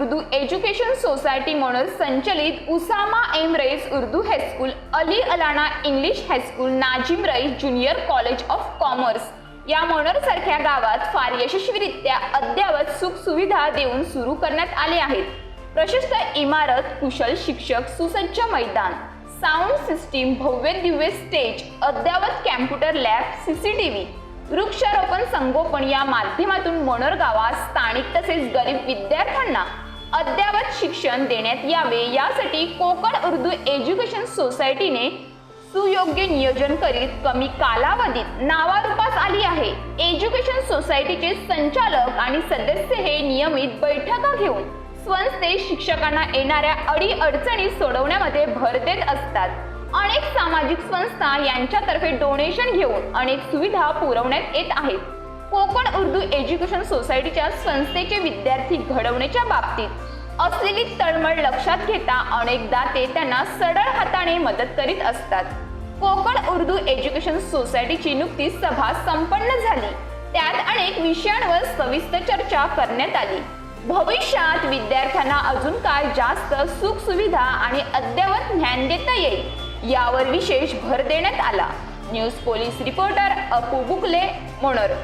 Urdu education society म्हणून संचलित Usama M Rais Urdu high school Ali Allana English high school Nazim Rais junior college of commerce या मोनरसारख्या गावात फार यशस्वीरित्या अद्ययावत सुखसुविधा देऊन सुरू करण्यात आले आहेत. प्रशस्त इमारत कुशल शिक्षक सुसज्ज मैदान साऊंड सिस्टीम भव्य दिव्य स्टेज अद्ययावत computer lab C C T V वृक्षारोपण संगोपन या माध्यमातून मनोर गावात स्थानिक तसेच गरीब विद्यार्थ्यांना अद्ययावत शिक्षण देण्यात यावे यासाठी कोकण उर्दू एज्युकेशन सोसायटीने सुयोग्य नियोजन करीत कमी कालावधीत नावारूपास आली आहे. एज्युकेशन सोसायटीचे संचालक आणि सदस्य हे नियमित बैठका घेऊन स्वस्ते शिक्षकांना येणाऱ्या अडी अडचणी सोडवण्यामध्ये भर देत असतात. अनेक सामाजिक संस्था यांच्यातर्फे डोनेशन घेऊन अनेक सुविधा पुरवण्यात येत आहेत. कोकण उर्दू एज्युकेशन सोसायटीच्या संस्थेचे विद्यार्थी घडवण्याच्या बाबतीत असलेली तळमळ लक्षात घेता अनेकदा ते त्यांना सरळ हाताने मदत करीत असतात. कोकण उर्दू एज्युकेशन सोसायटीची नुकतीच सभा संपन्न झाली. त्यात अनेक विषयांवर सविस्तर चर्चा करण्यात आली. भविष्यात विद्यार्थ्यांना अजून काय जास्त सुख सुविधा आणि अद्ययावत ज्ञान देता येईल यावर विशेष भर देण्यात आला. News police reporter Apu Bukle Monar.